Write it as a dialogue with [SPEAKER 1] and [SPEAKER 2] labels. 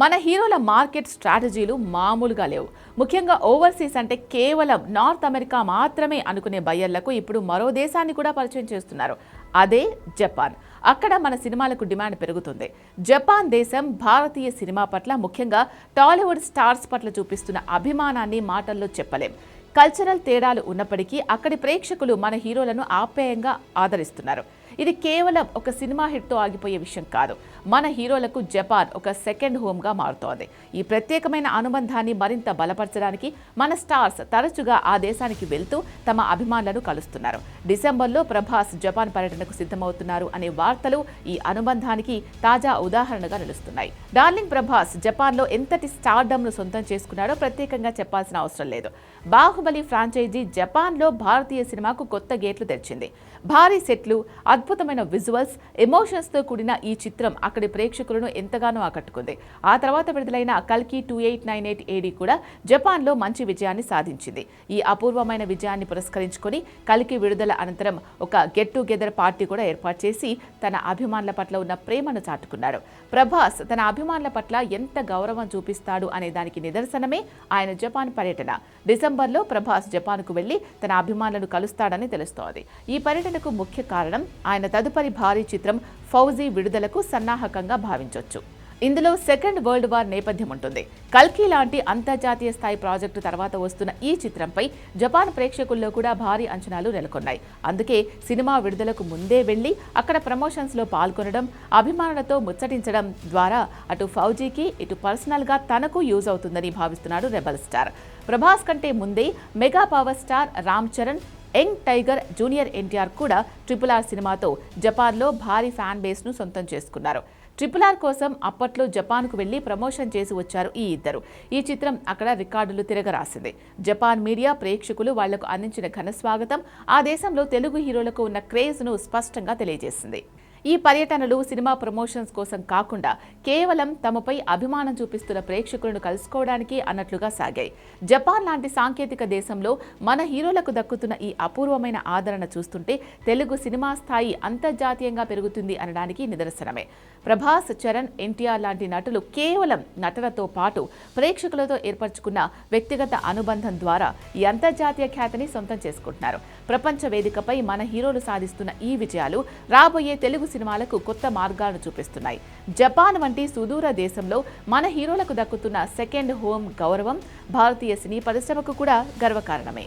[SPEAKER 1] మన హీరోల మార్కెట్ స్ట్రాటజీలు మామూలుగా లేవు. ముఖ్యంగా ఓవర్సీస్ అంటే కేవలం నార్త్ అమెరికా మాత్రమే అనుకునే బయ్యర్లకు ఇప్పుడు మరో దేశాన్ని కూడా పరిచయం చేస్తున్నారు. అదే జపాన్. అక్కడ మన సినిమాలకు డిమాండ్ పెరుగుతుంది. జపాన్ దేశం భారతీయ సినిమా పట్ల ముఖ్యంగా టాలీవుడ్ స్టార్స్ పట్ల చూపిస్తున్న అభిమానాన్ని మాటల్లో చెప్పలేం. కల్చరల్ తేడాలు ఉన్నప్పటికీ అక్కడి ప్రేక్షకులు మన హీరోలను ఆప్యాయంగా ఆదరిస్తున్నారు. ఇది కేవలం ఒక సినిమా హిట్తో ఆగిపోయే విషయం కాదు. మన హీరోలకు జపాన్ ఒక సెకండ్ హోమ్గా మారుతోంది. ఈ ప్రత్యేకమైన అనుబంధాన్ని మరింత బలపరచడానికి మన స్టార్స్ తరచుగా ఆ దేశానికి వెళ్తూ తమ అభిమానులను కలుస్తున్నారు. డిసెంబర్లో ప్రభాస్ జపాన్ పర్యటనకు సిద్ధమవుతున్నారు అనే వార్తలు ఈ అనుబంధానికి తాజా ఉదాహరణగా నిలుస్తున్నాయి. డార్లింగ్ ప్రభాస్ జపాన్లో ఎంతటి స్టార్డమ్ను సొంతం చేసుకున్నాడో ప్రత్యేకంగా చెప్పాల్సిన అవసరం లేదు. బాహుబలి ఫ్రాంచైజీ జపాన్లో భారతీయ సినిమాకు కొత్త గేట్లు తెరిచింది. భారీ సెట్లు అద్భుతమైన విజువల్స్ ఎమోషన్స్తో కూడిన ఈ చిత్రం అక్కడి ప్రేక్షకులను ఎంతగానో ఆకట్టుకుంది. ఆ తర్వాత విడుదలైన కల్కి two eight nine eight AD కూడా జపాన్లో మంచి విజయాన్ని సాధించింది. ఈ అపూర్వమైన విజయాన్ని పురస్కరించుకొని కల్కి విడుదల అనంతరం ఒక గెట్ టుగెదర్ పార్టీ కూడా ఏర్పాటు చేసి తన అభిమానుల పట్ల ఉన్న ప్రేమను చాటుకున్నాడు ప్రభాస్ తన అభిమానుల పట్ల ఎంత గౌరవం చూపిస్తాడు అనే దానికి నిదర్శనమే ఆయన జపాన్ పర్యటన. డిసెంబర్లో ప్రభాస్ జపాన్కు వెళ్ళి తన అభిమానులను కలుస్తాడని తెలుస్తోంది. ఈ పర్యటనకు ముఖ్య కారణం ఆయన తదుపరి భారీ చిత్రం ఫౌజీ విడుదలకు సన్నాహకంగా భావించవచ్చు ఇందులో సెకండ్ వరల్డ్ వార్ నేపథ్యం ఉంటుంది. కల్కి లాంటి అంతర్జాతీయ స్థాయి ప్రాజెక్టు తర్వాత వస్తున్న ఈ చిత్రంపై జపాన్ ప్రేక్షకుల్లో కూడా భారీ అంచనాలు నెలకొన్నాయి. అందుకే సినిమా విడుదలకు ముందే వెళ్ళి అక్కడ ప్రమోషన్స్లో పాల్గొనడం అభిమానులతో ముచ్చటించడం ద్వారా అటు ఫౌజీకి ఇటు పర్సనల్గా తనకు యూజ్ అవుతుందని భావిస్తున్నాడు రెబల్ స్టార్. ప్రభాస్ కంటే ముందే mega power star Ram Charan young tiger junior NTR కూడా ట్రిపుల్ ఆర్ సినిమాతో జపాన్లో భారీ ఫ్యాన్ బేస్ను సొంతం చేసుకున్నారు. ట్రిపుల్ ఆర్ కోసం అప్పట్లో జపాన్కు వెళ్ళి ప్రమోషన్ చేసి వచ్చారు ఈ ఇద్దరు. ఈ చిత్రం అక్కడ రికార్డులు తిరగరాసింది. జపాన్ మీడియా ప్రేక్షకులు వాళ్ళకు అందించిన ఘన స్వాగతం ఆ దేశంలో తెలుగు హీరోలకు ఉన్న క్రేజ్ను స్పష్టంగా తెలియజేసింది. ఈ పర్యటనలు సినిమా ప్రమోషన్స్ కోసం కాకుండా కేవలం తమపై అభిమానం చూపిస్తున్న ప్రేక్షకులను కలుసుకోవడానికి అన్నట్లుగా సాగాయి. జపాన్ లాంటి సాంకేతిక దేశంలో మన హీరోలకు దక్కుతున్న ఈ అపూర్వమైన ఆదరణ చూస్తుంటే తెలుగు సినిమా స్థాయి అంతర్జాతీయంగా పెరుగుతుంది అనడానికి నిదర్శనమే. ప్రభాస్ చరణ్ ఎన్టీఆర్ లాంటి నటులు కేవలం నటనతో పాటు ప్రేక్షకులతో ఏర్పరచుకున్న వ్యక్తిగత అనుబంధం ద్వారా ఈ అంతర్జాతీయ ఖ్యాతిని సొంతం చేసుకుంటున్నారు. ప్రపంచ వేదికపై మన హీరోలు సాధిస్తున్న ఈ విజయాలు రాబోయే తెలుగు సినిమాలకు కొత్త మార్గాలను చూపిస్తున్నాయి. జపాన్ వంటి సుదూర దేశంలో మన హీరోలకు దక్కుతున్న సెకండ్ హోమ్ గౌరవం భారతీయ సినీ పరిశ్రమకు కూడా గర్వకారణమే.